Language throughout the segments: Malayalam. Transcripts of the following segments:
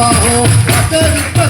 Navajo, a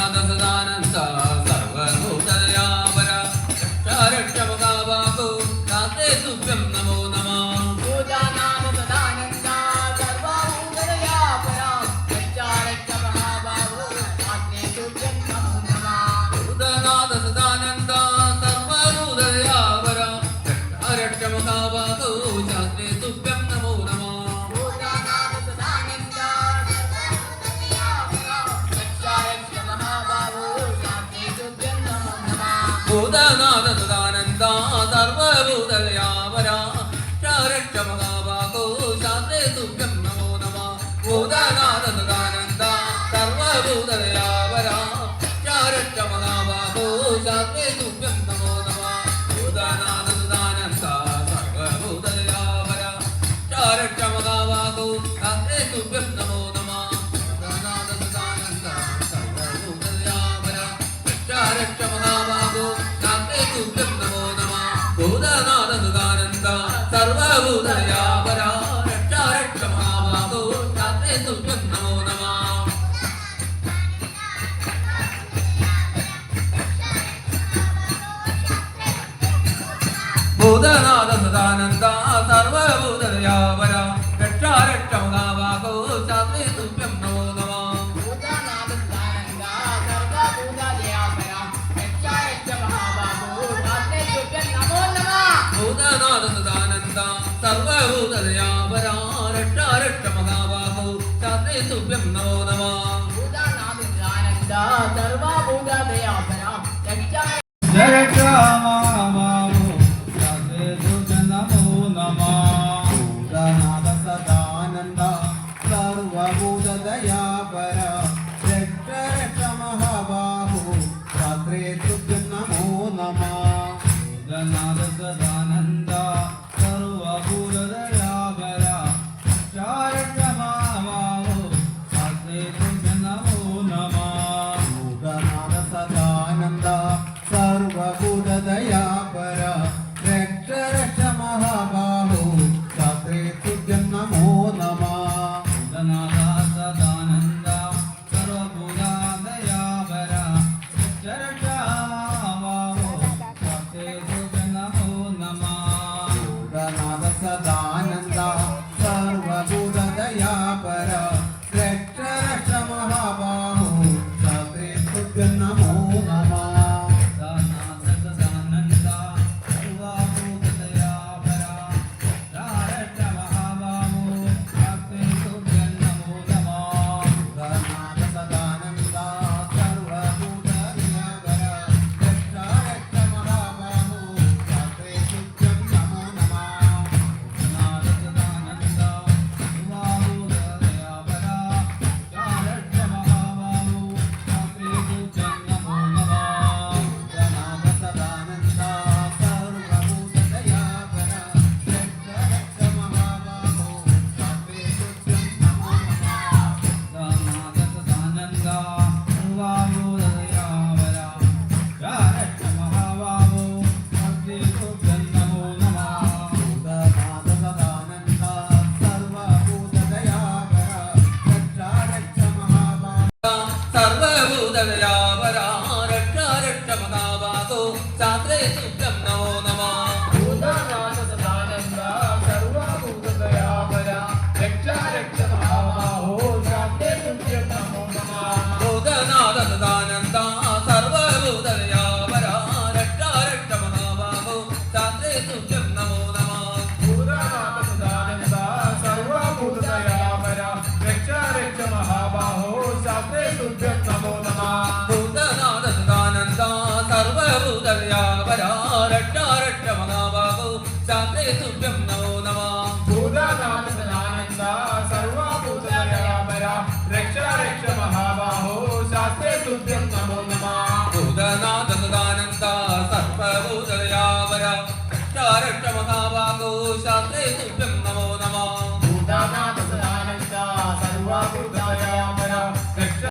ഭൂതനാഥ സദാനന്ദ സർവഭൂതദയാപര രക്ഷമകാവാകോ ശാസ്ത്രേ തുഭ്യം നമോ നമഃ ഭൂതനാഥ സദാനന്ദ സർവഭൂതദയാപര രക്ഷമകാവാകോ ശാസ്ത്രേ തുഭ്യം നമോ നമഃ ഭൂതനാഥ സദാനന്ദ സർവഭൂതദയാപര രക്ഷമകാവാകോ ശാസ്ത്രേ സർവഭൂതദയാപര മഹാബാഹോ ചാത്രേ തുഭ്യം നമോ നമഃ Tá, Andressa, तुभ्यं नमो नमः भूतानाथनानन्द सर्वाभूतदयापरा रक्षा रक्ष महाबाहो शास्त्रे तुभ्यं नमो नमः